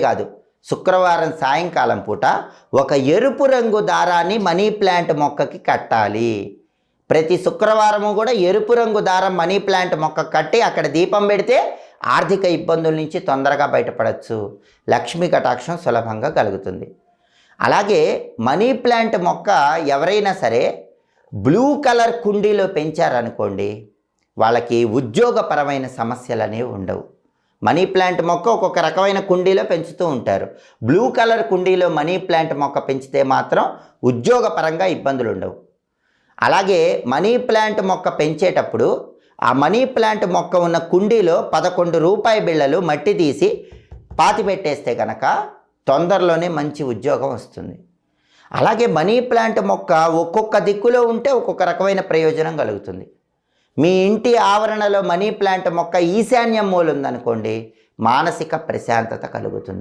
కాదు. శుక్రవారం సాయంకాలం పూట ఒక ఎరుపు రంగు దారాన్ని మనీ ప్లాంట్ మొక్కకి కట్టాలి. ప్రతి శుక్రవారము కూడా ఎరుపు రంగు దారం మనీ ప్లాంట్ మొక్క కట్టి అక్కడ దీపం పెడితే ఆర్థిక ఇబ్బందుల నుంచి తొందరగా బయటపడవచ్చు లక్ష్మీ కటాక్షం సులభంగా కలుగుతుంది. అలాగే మనీ ప్లాంట్ మొక్క ఎవరైనా సరే బ్లూ కలర్ కుండీలో పెంచారనుకోండి వాళ్ళకి ఉద్యోగపరమైన సమస్యలు అనేవి ఉండవు. మనీ ప్లాంట్ మొక్క ఒక్కొక్క రకమైన కుండీలో పెంచుతూ ఉంటారు. బ్లూ కలర్ కుండీలో మనీ ప్లాంట్ మొక్క పెంచితే మాత్రం ఉద్యోగపరంగా ఇబ్బందులు ఉండవు. అలాగే మనీ ప్లాంట్ మొక్క పెంచేటప్పుడు ఆ మనీ ప్లాంట్ మొక్క ఉన్న కుండీలో పదకొండు రూపాయి బిళ్ళలు మట్టి తీసి పాతి పెట్టేస్తే కనుక తొందరలోనే మంచి ఉద్యోగం వస్తుంది. అలాగే మనీ ప్లాంట్ మొక్క ఒక్కొక్క దిక్కులో ఉంటే ఒక్కొక్క రకమైన ప్రయోజనం కలుగుతుంది. మీ ఇంటి ఆవరణలో మనీ ప్లాంట్ మొక్క ఈశాన్యం మూల ఉందనుకోండి మానసిక ప్రశాంతత కలుగుతుంది.